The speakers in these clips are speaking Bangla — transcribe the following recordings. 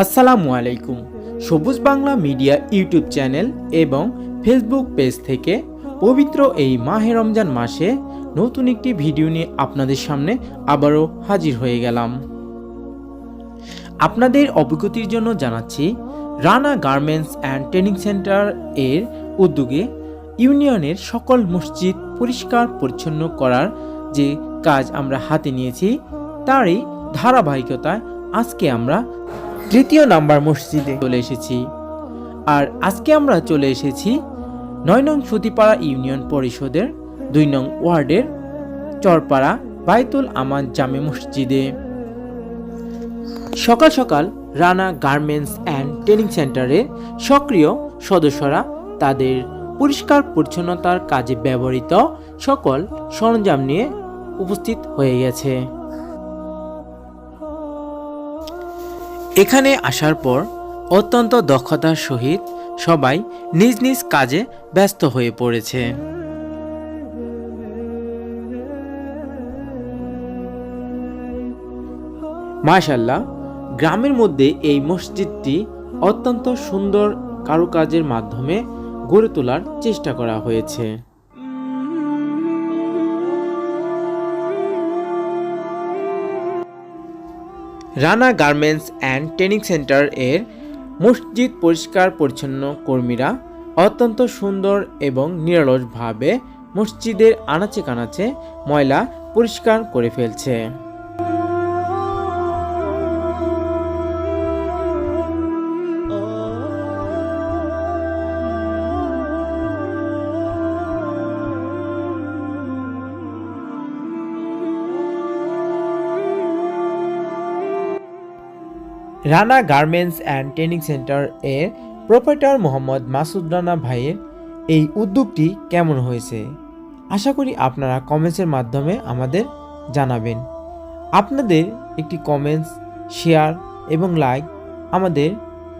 আসসালামু আলাইকুম। Sabuj Bangla media YouTube channel এবং ফেসবুক পেজ থেকে পবিত্র এই মাহে রমজান মাসে নতুন একটি ভিডিও নিয়ে আপনাদের সামনে আবারও হাজির হয়ে গেলাম। আপনাদের অবগতির জন্য জানাচ্ছি, Rana garments and training centre এর উদ্যোগে ইউনিয়নের সকল মসজিদ পরিষ্কার পরিচ্ছন্ন করার যে কাজ আমরা হাতে নিয়েছি, তারই ধারাবাহিকতায় আজকে আমরা তৃতীয় নাম্বার মসজিদে। চলে এসেছি। আর আজকে আমরা চলে এসেছি নয় নং সুতিপাড়া ইউনিয়ন পরিষদের, দুই নং ওয়ার্ডের চরপাড়া বাইতুল আমান জামে মসজিদে। সকাল সকাল রানা গার্মেন্টস অ্যান্ড ট্রেনিং সেন্টারে সক্রিয় সদস্যরা তাদের পরিষ্কার পরিচ্ছন্নতার কাজে ব্যবহৃত সকল সরঞ্জাম নিয়ে উপস্থিত হয়ে গেছে। এখানে আসার পর অত্যন্ত দক্ষতার সহিত সবাই নিজ নিজ কাজে ব্যস্ত হয়ে পড়েছে। মাশাল্লাহ গ্রামের মধ্যে এই মসজিদটি অত্যন্ত সুন্দর কারুকাজের মাধ্যমে গড়ে তোলার চেষ্টা করা হয়েছে। Rana garments and training centre এর মসজিদ পরিষ্কার পরিচ্ছন্ন কর্মীরা অত্যন্ত সুন্দর এবং নিরলসভাবে মসজিদের আনাচে কানাচে ময়লা পরিষ্কার করে ফেলছে। Rana garments and training centre এর প্রোপাইটার মোহাম্মদ মাসুদ রানা ভাইয়ের এই উদ্যোগটি কেমন হয়েছে? আশা করি আপনারা কমেন্টসের মাধ্যমে আমাদের জানাবেন। আপনাদের একটি কমেন্টস শেয়ার এবং লাইক আমাদের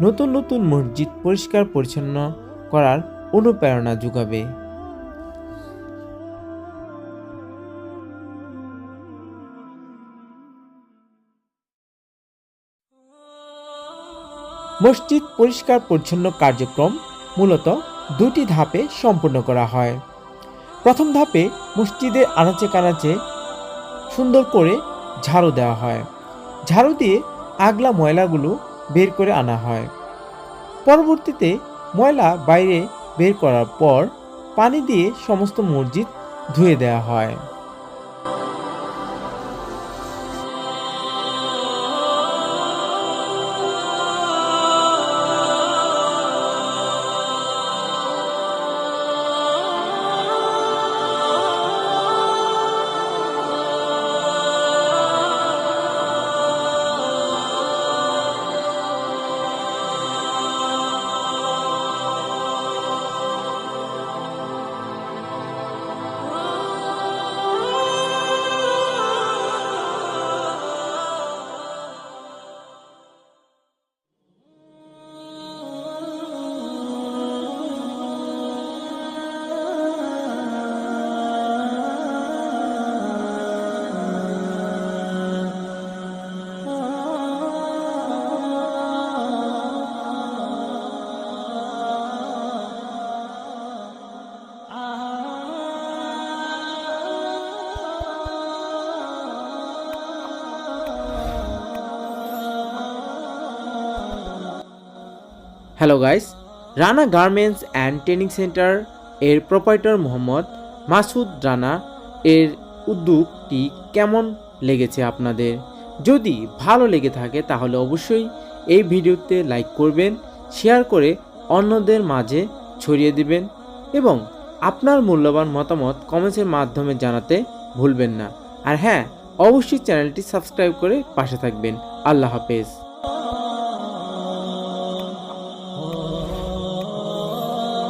নতুন নতুন মসজিদ পরিষ্কার পরিচ্ছন্ন করার অনুপ্রেরণা যোগাবে। মসজিদ পরিষ্কার পরিচ্ছন্ন কার্যক্রম মূলত দুটি ধাপে সম্পূর্ণ করা হয়। প্রথম ধাপে মসজিদের আনাচে কানাচে সুন্দর করে ঝাড়ু দেওয়া হয়। ঝাড়ু দিয়ে আগলা ময়লাগুলো বের করে আনা হয়। পরবর্তীতে ময়লা বাইরে বের করার পর পানি দিয়ে সমস্ত মসজিদ ধুয়ে দেওয়া হয়। Hello guys Rana garments and training centre এর প্রোপাইটার মোহাম্মদ মাসুদ রানা এর উদ্যোগটি কেমন লেগেছে আপনাদের? যদি ভালো লেগে থাকে, তাহলে অবশ্যই এই ভিডিওতে লাইক করবেন শেয়ার করে অন্যদের মাঝে ছড়িয়ে দিবেন এবং আপনার মূল্যবান মতামত কমেন্টসের মাধ্যমে জানাতে ভুলবেন না। আর হ্যাঁ অবশ্যই চ্যানেলটি সাবস্ক্রাইব করে পাশে থাকবেন। আল্লাহ হাফেজ।